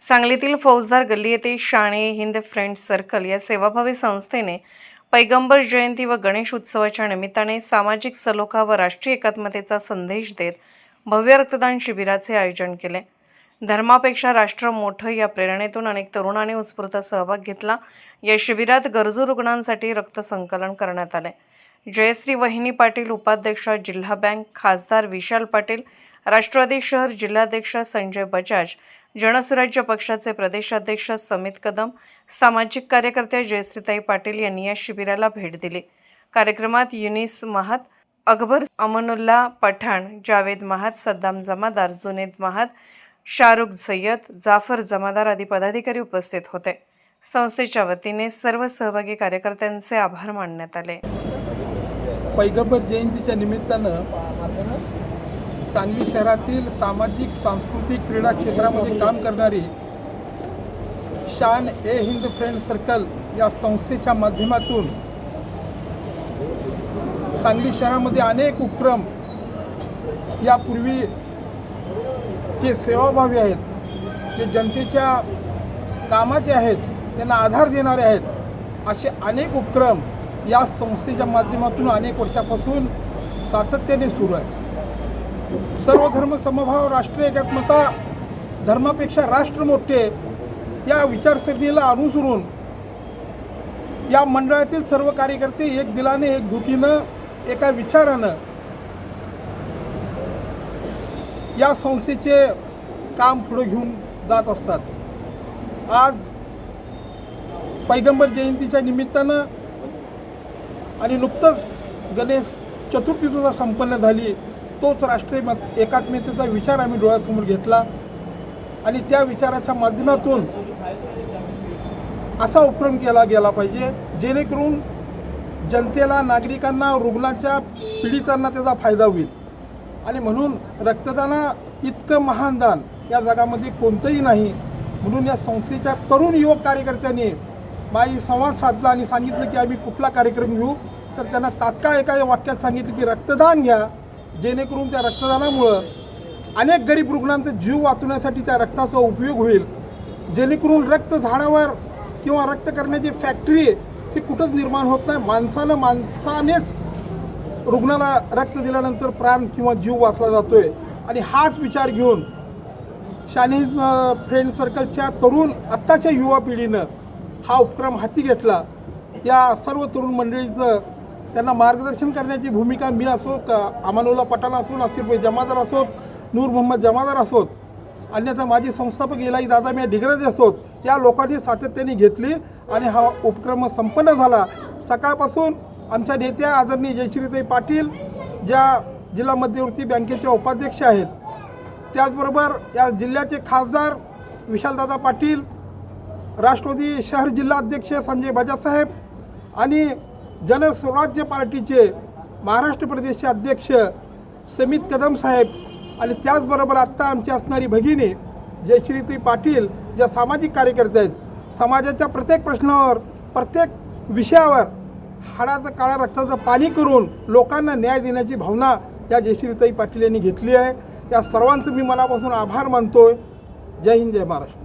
सांगलीतील फौजदार गल्ली येथे शाणे हिंद फ्रेंड सर्कल या सेवाभावी संस्थेने पैगंबर जयंती व गणेश उत्सवाच्या निमित्ताने सामाजिक सलोखा व राष्ट्रीय एकात्मतेचा संदेश देत भव्य रक्तदान शिबिराचे आयोजन केले. धर्मापेक्षा राष्ट्र मोठं या प्रेरणेतून अनेक तरुणांनी उत्स्फूर्त सहभाग घेतला. या शिबिरात गरजू रुग्णांसाठी रक्त संकलन करण्यात आले. जयश्री वहिनी पाटील उपाध्यक्ष जिल्हा बँक खासदार विशाल पाटील राष्ट्रवादी शहर जिल्हाध्यक्ष संजय बजाज जनसुराज्य पक्षाचे प्रदेशाध्यक्ष समित कदम सामाजिक कार्यकर्त्या जयश्रीताई पाटील यांनी या शिबिराला भेट दिली. कार्यक्रमात युनिस महात अकबर अमनुल्ला पठाण जावेद महात सद्दाम जमादार जुनेद महात शाहरुख सय्यद जाफर जमादार आदी पदाधिकारी उपस्थित होते. संस्थेच्या वतीने सर्व सहभागी कार्यकर्त्यांचे आभार मानण्यात आले. पैगंबर जयंतीच्या निमित्तानं सांगली शहरातील सामाजिक सांस्कृतिक क्रीडा क्षेत्रामध्ये काम करणारी शान ए हिंद फ्रेंड सर्कल या संस्थेच्या माध्यमातून सांगली शहरामध्ये अनेक उपक्रम यापूर्वी जे सेवाभावी आहेत जे जनतेच्या कामाचे आहेत त्यांना आधार देणारे आहेत असे अनेक उपक्रम या संस्थेच्या माध्यमातून अनेक वर्षापासून सातत्याने सुरू आहे सर्व धर्म समभाव राष्ट्रीय एकात्मता धर्मापेक्षा राष्ट्र मोठे या विचारसरणीला अनुसरून या मंडळातील सर्व कार्यकर्ते एक दिलाने एक धुटीनं एका विचारानं या संस्थेचे काम पुढे घेऊन जात असतात. आज पैगंबर जयंतीच्या निमित्तानं आणि नुकतंच गणेश चतुर्थी सुद्धा संपन्न झाली तोच राष्ट्रीय मत एकात्मतेचा विचार आम्ही डोळ्यासमोर घेतला. आणि त्या विचाराच्या माध्यमातून असा उपक्रम केला गेला पाहिजे जेणेकरून जनतेला नागरिकांना रुग्णाच्या पीडितांना त्याचा फायदा होईल. आणि म्हणून रक्तदाना इतकं महान दान या जगामध्ये कोणतंही नाही. म्हणून या संस्थेच्या तरुण युवक कार्यकर्त्यांनी माझी संवाद साधला आणि सांगितलं की आम्ही कुठला कार्यक्रम घेऊ? तर त्यांना तात्काळ एका वाक्यात सांगितलं की रक्तदान घ्या. जेणेकरून त्या रक्तदानामुळं अनेक गरीब रुग्णांचा जीव वाचवण्यासाठी त्या रक्ताचा उपयोग होईल. जेणेकरून रक्त झाडावर किंवा रक्त करण्याची फॅक्टरी ही कुठंच निर्माण होत नाही. माणसानं माणसानेच रुग्णाला रक्त दिल्यानंतर प्राण किंवा जीव वाचला जातो आहे आणि हाच विचार घेऊन शानी फ्रेंड सर्कलच्या तरुण आत्ताच्या युवा पिढीनं हा उपक्रम हाती घेतला. या सर्व तरुण मंडळीचं त्यांना मार्गदर्शन करण्याची भूमिका मी असो का अमानुल्ला पठाण असो नासिर जमादार असोत नूर मोहम्मद जमादार असोत अन्यथा माझे संस्थापक इलाई दादा मी डिग्रज असोत त्या लोकांनी सातत्याने घेतली आणि हा उपक्रम संपन्न झाला. सकाळपासून आमच्या नेत्या आदरणीय जयश्रीताई पाटील ज्या जिल्हा मध्यवर्ती बँकेच्या उपाध्यक्ष आहेत त्याचबरोबर या जिल्ह्याचे खासदार विशालदादा पाटील राष्ट्रवादी शहर जिल्हा अध्यक्ष संजय बजाजसाहेब आणि जनस्वराज्य पार्टीचे महाराष्ट्र प्रदेशचे अध्यक्ष समित कदम साहेब आणि त्याचबरोबर आत्ता आमची असणारी भगिनी जयश्रीताई पाटील ज्या सामाजिक कार्यकर्ते आहेत समाजाच्या प्रत्येक प्रश्नावर प्रत्येक विषयावर हाडाचं काळ्या रक्ताचं पाणी करून लोकांना न्याय देण्याची भावना या जयश्रीताई पाटील यांनी घेतली आहे. या सर्वांचं मी मनापासून आभार मानतोय. जय हिंद जय महाराष्ट्र.